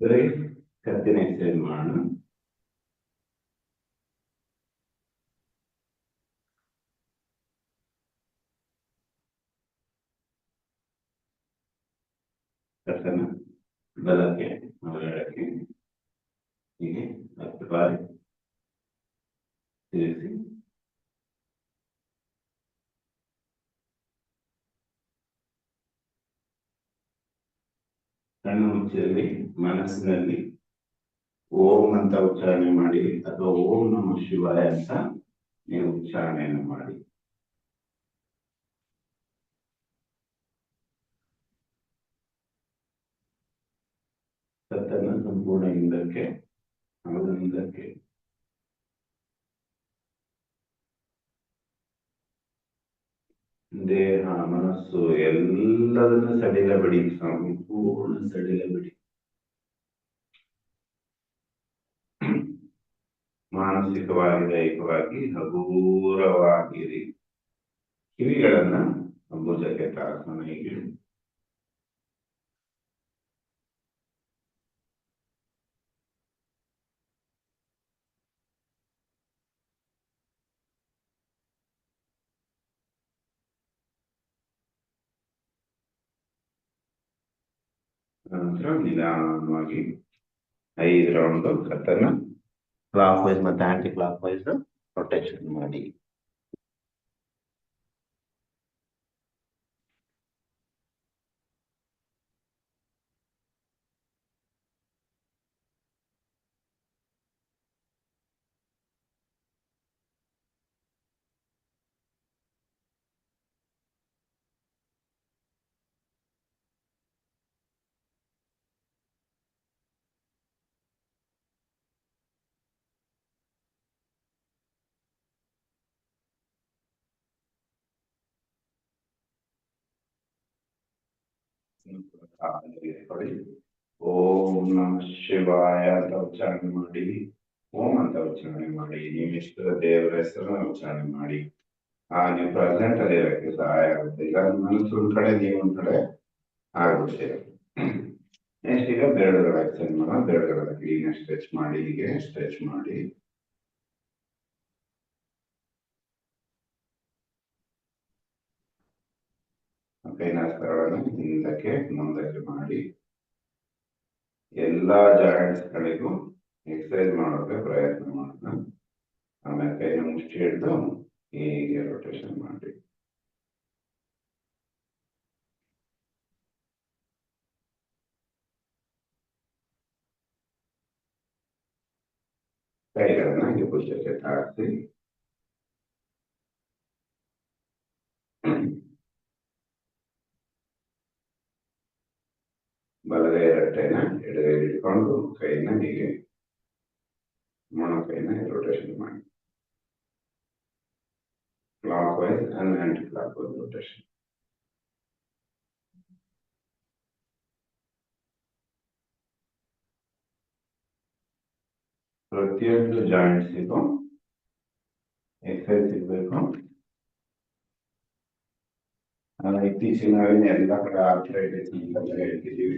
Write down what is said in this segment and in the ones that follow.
Re catenese in mano. Kasana, balake, malarake. ఇది అర్థపాలి చేసి కన్ను ముచ్చేది ಮನಸ್ಸಿನಲ್ಲಿ ಓಂ ಅಂತ ಉಚ್ಚಾರಣೆ ಮಾಡಿ ಅಥವಾ ಓಂ ನಮ ಶಿವಾಯ ಅಂತ ನೀವು ಉಚ್ಚಾರಣೆಯನ್ನು ಮಾಡಿ. ಸತ್ತನ್ನು ಸಂಪೂರ್ಣ ಹಿಂದಕ್ಕೆ ಅವರ ಹಿಂದಕ್ಕೆ. ದೇಹ, ಮನಸ್ಸು ಎಲ್ಲದನ್ನು ಸಡಿಲ ಬಿಡಿ ಸಂಪೂರ್ಣ ಸಡಿಲ ಬಿಡಿ ಮಾನಸಿಕವಾಗಿ ದೈಹಿಕವಾಗಿ ಹಗೂರವಾಗಿರಿ. ಕಿವಿಗಳನ್ನ ಭುಜಕ್ಕೆ ತಾಸನ ಹೀಗೆ. ನಂತರ ನಿಧಾನವಾಗಿ ಐದು ರೌಂಡ್ ಕತ್ತನ್ನ ಕ್ಲಾಕ್ ವೈಸ್ ಮತ್ತೆ ಆಂಟಿ ಕ್ಲಾಕ್ ವೈಸ್ ರೊಟೇಷನ್ ಮಾಡಿ ಓಂ ನಮ ಶಿವಾಯ ಅಂತ ಉಚ್ಚಾರಣೆ ಮಾಡಿ, ಓಂ ಅಂತ ಉಚ್ಚಾರಣೆ ಮಾಡಿ, ನಿಮ್ಮ ದೇವರ ಹೆಸರನ್ನ ಉಚ್ಚಾರಣೆ ಮಾಡಿ. ಆ ನೀವು ಪ್ರೆಸೆಂಟ್ ಅಲ್ಲಿ ಇರೋಕ್ಕೆ ಸಹಾಯ ಆಗುತ್ತೆ. ಈಗ ಮನಸ್ಸು ಒಂದ್ ಕಡೆ, ನೀವು ಒಂದ್ ಕಡೆ ಆಗುತ್ತೆ ನೆಕ್ಸ್ಟ್ ಈಗ ಬೆರಳುಗಳ ಎಕ್ಸೈಸ್ ಮಾಡೋಣ. ಬೆರಳುಗಳ ಕ್ಲೀನ್ ಸ್ಟ್ರೆಚ್ ಮಾಡಿ, ಹೀಗೆ ಸ್ಟ್ರೆಚ್ ಮಾಡಿ. ಕೈನಾಸ್ಕರಗಳನ್ನು ಹಿಂದಕ್ಕೆ ಮುಂದಕ್ಕೆ ಮಾಡಿ ಎಲ್ಲಾ ಜಾಯಿಂಟ್ಸ್ ಗಳಿಗೂ ಎಕ್ಸರ್ಸೈಸ್ ಮಾಡೋಕೆ ಪ್ರಯತ್ನ ಮಾಡೋಣ ಆಮೇಲೆ ಕೈನ ಮುಷ್ಟಿ ಹಿಡಿದು ಹೀಗೆ ರೊಟೇಷನ್ ಮಾಡಿ ಕೈಗಳನ್ನ ಹೀಗೆ ಭುಜಕ್ಕೆ ತಾರಿಸಿ ಎಡಗೈ ಇಟ್ಕೊಂಡು ಕೈನ ಹೀಗೆ ಮೊಣ ಕೈನ ರೊಟೇಷನ್ ಮಾಡಿ clockwise and anticlockwise rotation ಪ್ರತಿಯೊಂದು ಜಾಯಿಂಟ್ಸಿಗೂ ಎಕ್ಸೈಸ್ ಸಿಗ್ಬೇಕು ನಾನು ಇತ್ತೀಚಿನ ಎಲ್ಲ ಕಡೆ ಆರ್ಥರೈಟಿಸ್ ಅಂತ ಹೇಳ್ತಿದ್ದೀವಿ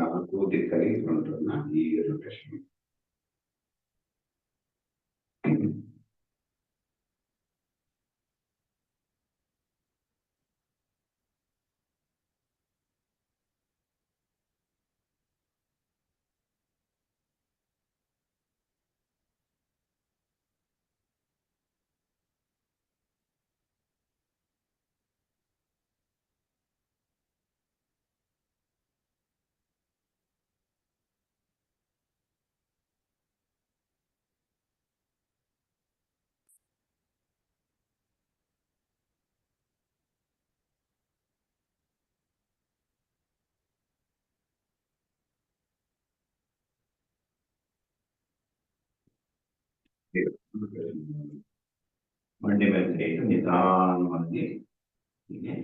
ನಾಲ್ಕು ದಿಕ್ಕಲ್ಲಿ ಗಂಟನ್ನ ಈ ರೊಟೇಷನ್ ಮಂಡಿ ಮೇಲೆ ಕೈ ಇಟ್ಟು ನಿಧಾನವಾಗಿ ಹೀಗೆ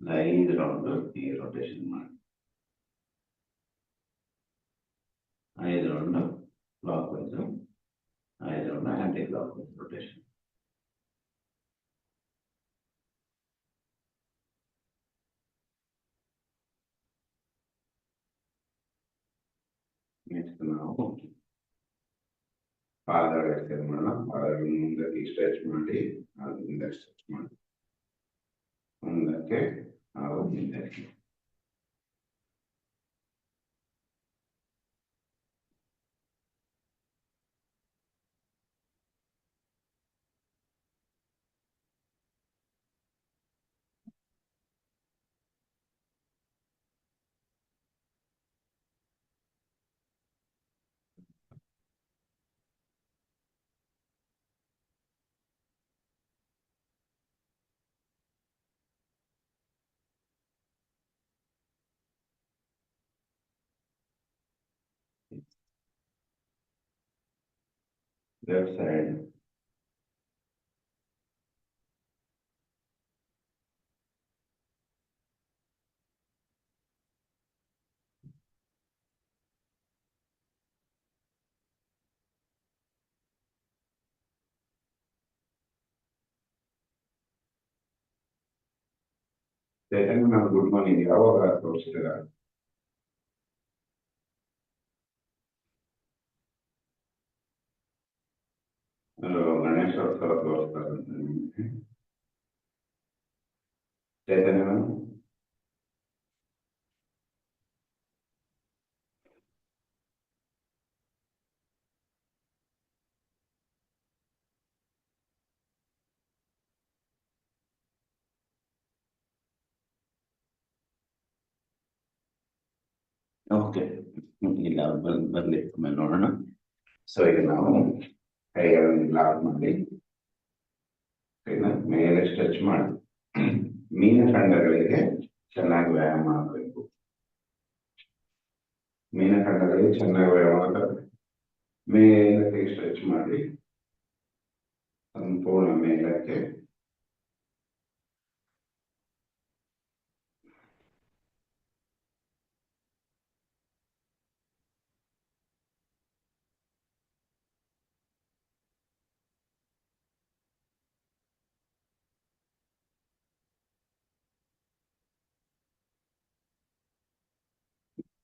ಒಂದು ಐದು ರೌಂಡ್ ಈ ರೊಟೇಷನ್ ಮಾಡಿ ಐದು ರೌಂಡ್ ಕ್ಲಾಕ್ ವೈಸ್ ಐದು round anticlockwise rotation next ನಾವು ಪಾದಗಳು ಎಕ್ಸೈಸ್ ಮಾಡೋಣ ಪಾದಗಳು ಮುಂದಕ್ಕೆ ಸ್ಟ್ರೆಚ್ ಮಾಡಿ ಅದರಿಂದ ಸ್ಟ್ರೆಚ್ ಮಾಡಿ ಮುಂದಕ್ಕೆ ಹಾಗೂ ಹಿಂದಕ್ಕೆ left side. Tengan una good morning, ahora prosperará. Ganeshotsav ತೋರಿಸ್ತಾರೆ ಅಂತ ನಿಮ್ಗೆ. ಚೈತನ್ಯ ಮ್ಯಾಮ್ ಓಕೆ ಇಲ್ಲ ಬರ್ ಬರ್ಲಿ ಆಮೇಲೆ ನೋಡೋಣ ಸೊ ಈಗ ನಾವು ಕೈಗಳನ್ನು ಲಾಕ್ ಮಾಡಿ ಮೇಲೆ ಸ್ಟ್ರೆಚ್ ಮಾಡಿ. ಮೀನ ಖಂಡಗಳಿಗೆ ಚೆನ್ನಾಗಿ ವ್ಯಾಯಾಮ ಮಾಡಬೇಕು. ಮೀನ ಖಂಡಗಳಿಗೆ ಚೆನ್ನಾಗಿ ವ್ಯಾಯಾಮ ಮಾಡಬೇಕು. ಮೇಲಕ್ಕೆ ಸ್ಟ್ರೆಚ್ ಮಾಡಿ, ಸಂಪೂರ್ಣ ಮೇಲಕ್ಕೆ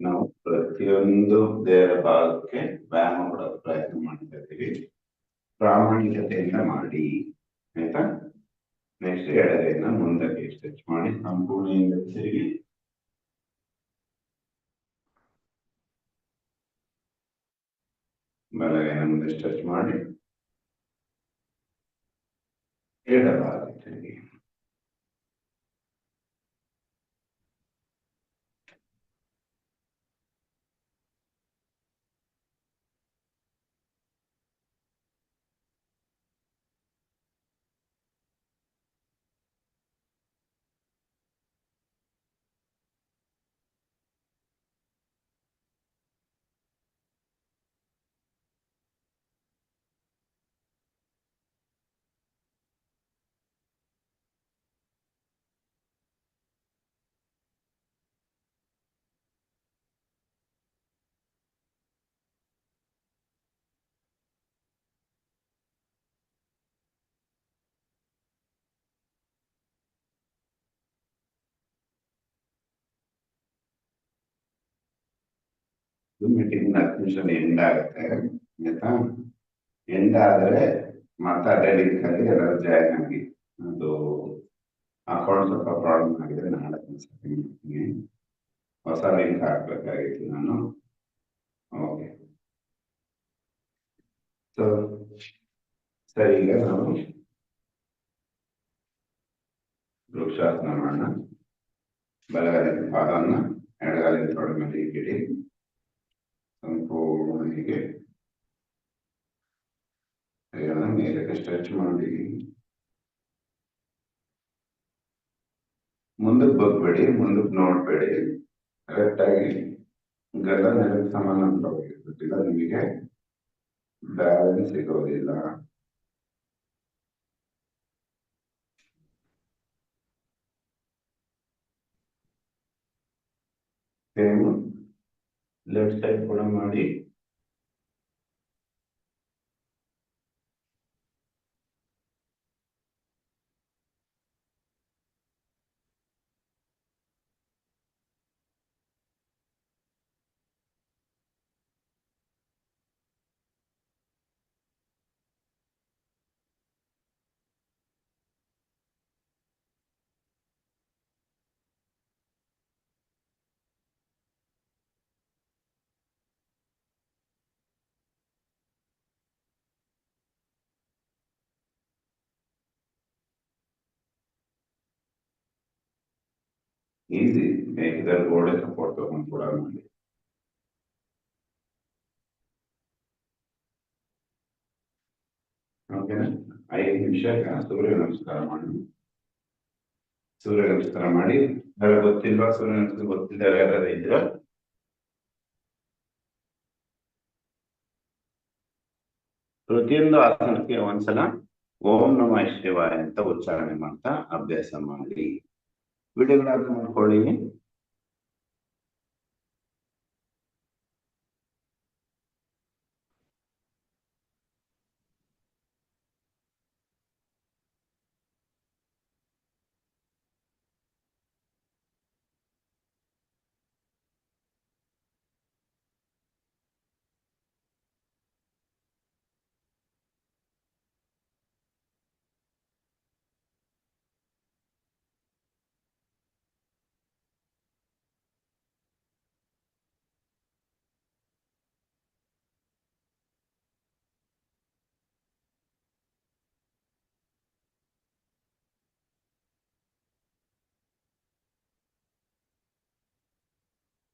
ನಾವು ಪ್ರತಿಯೊಂದು ದೇಹದ ಭಾಗಕ್ಕೆ ವ್ಯಾಯಾಮ ಕೊಡೋ ಪ್ರಯತ್ನ ಮಾಡ್ತಾ ಇದ್ದೀವಿ ಪ್ರಾಮಾಣಿಕತೆಯಿಂದ ಮಾಡಿ, ಆಯ್ತಾ? ನೆಕ್ಸ್ಟ್ ಎಡಗೈನ ಮುಂದಕ್ಕೆ ಸ್ಟ್ರೆಚ್ ಮಾಡಿ ಸಂಪೂರ್ಣ ಹಿಂದಕ್ಕೆ ತಿರುಗಿ. ಬಲಗೈನ ಮುಂದೆ ಸ್ಟ್ರೆಚ್ ಮಾಡಿ. ಎಡಭಾಗ ತಿರುಗಿ ಮೀಟಿಂಗ್ ಹತ್ತು ನಿಮಿಷ ಎಂಡ್ ಆಗುತ್ತೆ ಆಯ್ತಾ? ಎಂಡ್ ಆದರೆ ಮತ್ತೆ ಅದೇ ಲಿಂಕ್ ಅಲ್ಲಿ ಎಲ್ಲರೂ ಜಾಯ್ನ್ ಆಗಿ ಅದು ಅಕೌಂಟ್ ಸ್ವಲ್ಪ ಪ್ರಾಬ್ಲಮ್ ಆಗಿದೆ, ನಾಳೆ ಸೆಟ್ಟಿಂಗ್ ಮಾಡ್ತೀನಿ. ಹೊಸ ಲಿಂಕ್ ಹಾಕ್ಬೇಕಾಗಿತ್ತು ನಾನು. ಓಕೆ ಸೊ ಸರಿ, ಈಗ ನಾವು ವೃಕ್ಷಾಸನ ಮಾಡೋಣ. ಬಲಗಾಲಿನ ಪಾದವನ್ನ ಎಡಗಾಲಿನ ತೊಡೆ ಇಡಿ ಸಂಪೂರ್ಣ ಹೀಗೆ ಕೈಗಳನ್ನ ಮೇಲಕ್ಕೆ ಸ್ಟ್ರೆಚ್ ಮಾಡಿ ಮುಂದಕ್ಕೆ ಬಗ್ಬೇಡಿ ಮುಂದಕ್ಕೆ ನೋಡ್ಬೇಡಿ ಕರೆಕ್ಟ್ ಆಗಿ ಗಲ್ಲ ನೆಲಕ್ಕೆ ಸಮಾನಾಂತರವಾಗಿರ್ಬೇಕಿಲ್ಲ ನಿಮಗೆ ಬ್ಯಾಲೆನ್ಸ್ ಸಿಗೋದಿಲ್ಲ ಸೇಮ್ ಲೆಫ್ಟ್ ಸೈಡ್ ಕೂಡ ಮಾಡಿ ಈಸಿ ಬೇಕಿದ್ರೆ ಗೋಡೆ ಸಪೋರ್ಟ್ ತಗೊಂಡು ಕೂಡ ಮಾಡಿ ಓಕೆನಾ ಐದು ನಿಮಿಷ ಸೂರ್ಯ ನಮಸ್ಕಾರ ಮಾಡಿ ಸೂರ್ಯ ನಮಸ್ಕಾರ ಮಾಡಿ ಯಾರು ಗೊತ್ತಿಲ್ವಾ ಸೂರ್ಯ ನಮಸ್ಕಾರ ಗೊತ್ತಿದ್ದಾರೆ ಯಾರು ಇದ್ರ ಪ್ರತಿಯೊಂದು ಆಸನಕ್ಕೆ ಒಂದ್ಸಲ ಓಂ ನಮ ಶಿವಾಯ ಅಂತ ಉಚ್ಚಾರಣೆ ಮಾಡ್ತಾ ಅಭ್ಯಾಸ ಮಾಡಿ விடுகணக்கும் கொள்கையின்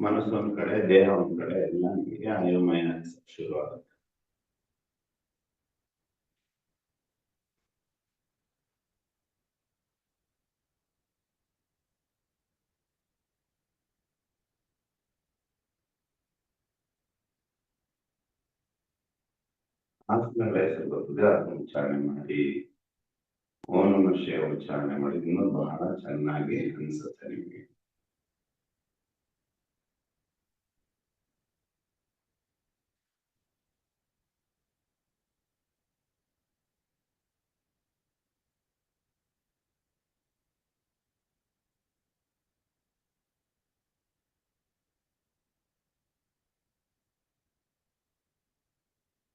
ಮನಸ್ಸು ಒಂದ್ ಕಡೆ, ದೇಹ ಒಂದ್ ಕಡೆ, ಎಲ್ಲ ನಿಮಗೆ ಅಯೋಮಯ ಶುರು ಆಗುತ್ತೆ ಆಸನಗಳ ಹೆಸರು ಅದನ್ನ ಉಚ್ಚಾರಣೆ ಮಾಡಿ ಓಂ ನಮ ಉಚ್ಚಾರಣೆ ಮಾಡಿ, ಇನ್ನೂ ಬಹಳ ಚೆನ್ನಾಗಿ ಅನ್ಸುತ್ತೆ ನಿಮಗೆ.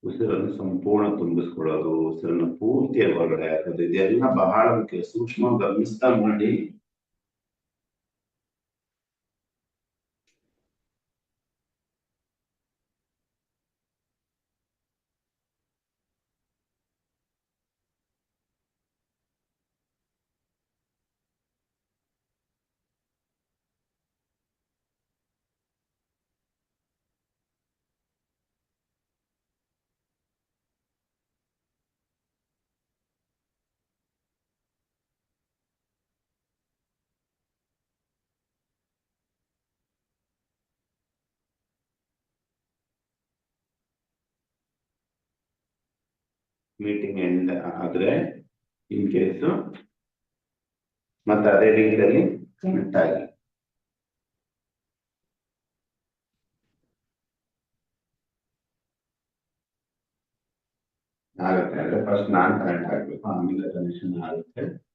ಉಸಿರನ್ನು ಸಂಪೂರ್ಣ ತುಂಬಿಸ್ಕೊಳ್ಳೋದು ಉಸಿರನ್ನು ಪೂರ್ತಿ ಹೊರಗಡೆ ಹಾಕೋದು ಇದೆಲ್ಲ ಬಹಳ ಮುಖ್ಯ. ಸೂಕ್ಷ್ಮ ಗಮನಿಸ್ತಾ ಮಾಡಿ. ಮೀಟಿಂಗ್ ಎಂಡ್ ಆದ್ರೆ ಇನ್ ಕೇಸ್ ಮತ್ತೆ ಅದೇ ರೀತಿಯಲ್ಲಿ ಕನೆಕ್ಟ್ ಆಗಿ. ಆಗುತ್ತೆ. ಅಂದ್ರೆ ಫಸ್ಟ್ ನಾನ್ ಕನೆಕ್ಟ್ ಆಗ್ಬೇಕು. ಆಮೇಲೆ ಕನೆಕ್ಷನ್ ಆಗುತ್ತೆ.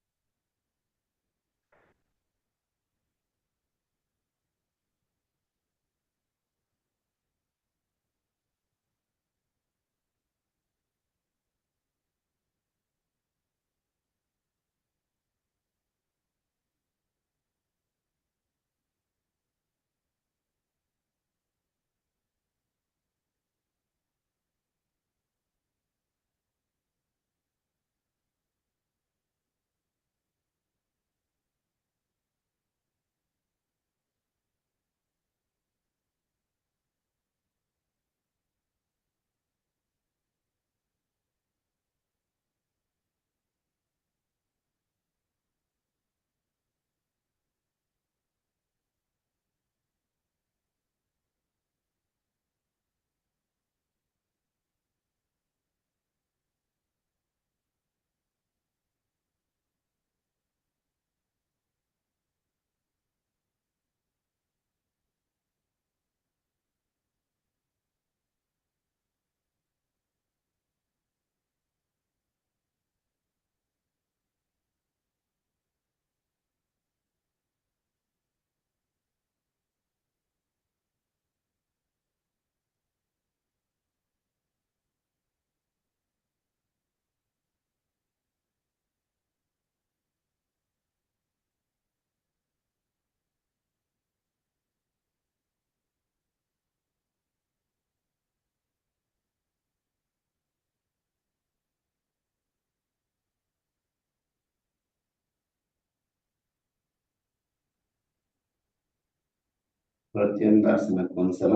ಪ್ರತಿಯೊಂದು ಆಸನಕ್ಕೆ ಒಂದ್ಸಲ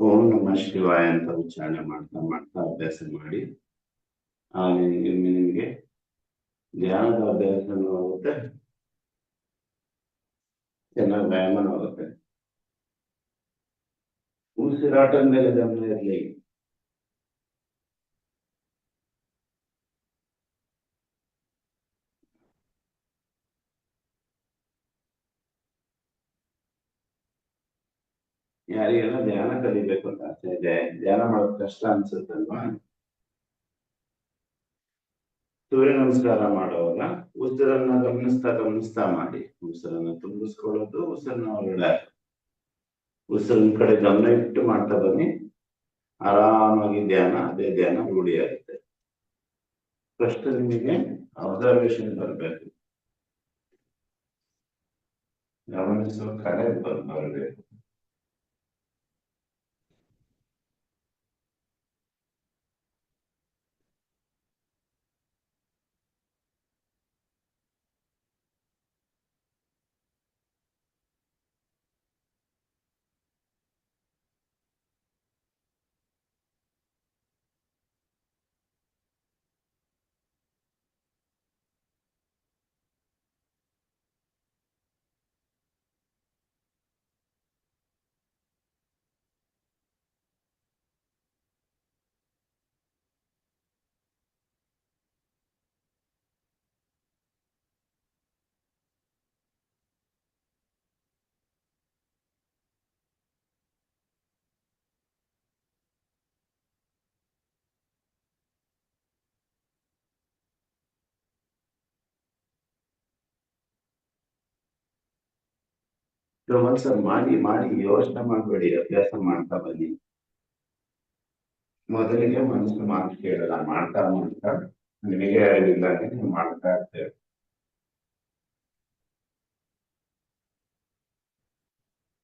ಓಂ ನಮ ಶಿವಾಯ ಅಂತ ಉಚ್ಚಾರಣೆ ಮಾಡ್ತಾ ಮಾಡ್ತಾ ಅಭ್ಯಾಸ ಮಾಡಿ ಆಮೇಲೆ ನಿಮಗೆ ನಿಮ್ಗೆ ಧ್ಯಾನದ ಅಭ್ಯಾಸನೂ ಆಗುತ್ತೆ, ಚೆನ್ನಾಗಿ ವ್ಯಾಯಾಮನೂ ಆಗುತ್ತೆ. ಉಸಿರಾಟದ ಮೇಲೆ ಗಮನ ಇರಲಿ. ಯಾರಿಗೆಲ್ಲ ಧ್ಯಾನ ಕಲಿಬೇಕು ಅಂತ ಆಸೆ ಇದೆ. ಧ್ಯಾನ ಮಾಡೋದು ಕಷ್ಟ ಅನ್ಸುತ್ತಲ್ವಾ? ಸೂರ್ಯ ನಮಸ್ಕಾರ ಮಾಡುವಾಗ ಉಸಿರನ್ನ ಗಮನಿಸ್ತಾ ಗಮನಿಸ್ತಾ ಮಾಡಿ. ಉಸಿರನ್ನ ತುಂಬಿಸ್ಕೊಳ್ಳೋದು, ಉಸಿರನ್ನ ಹೊರಗಡೆ. ಉಸಿರಿನ ಕಡೆ ಗಮನ ಇಟ್ಟು ಮಾಡ್ತಾ ಬನ್ನಿ. ಆರಾಮಾಗಿ ಧ್ಯಾನ, ಅದೇ ಧ್ಯಾನ ರೂಢಿ ಆಗುತ್ತೆ. ಫಸ್ಟ್ ನಿಮಗೆ ಅಬ್ಸರ್ವೇಷನ್ ಬರಬೇಕು. ಗಮನಿಸುವ ಬರ್ಬೇಕು ಬರಬೇಕು. ಒಂದ್ಸಲ ಮಾಡಿ ಮಾಡಿ ಯೋಚನೆ ಮಾಡಬೇಡಿ, ಅಭ್ಯಾಸ ಮಾಡ್ತಾ ಬನ್ನಿ. ಮೊದಲಿಗೆ ಮನಸ್ಸು ಮಾತು ಕೇಳಲ್ಲ, ಮಾಡ್ತಾ ಮಾಡ್ತಾ, ನಿಮಗೆ ಅರಿವಿಲ್ದಂಗೆ ನೀವು ಮಾಡ್ತಾ ಇರ್ತೇವೆ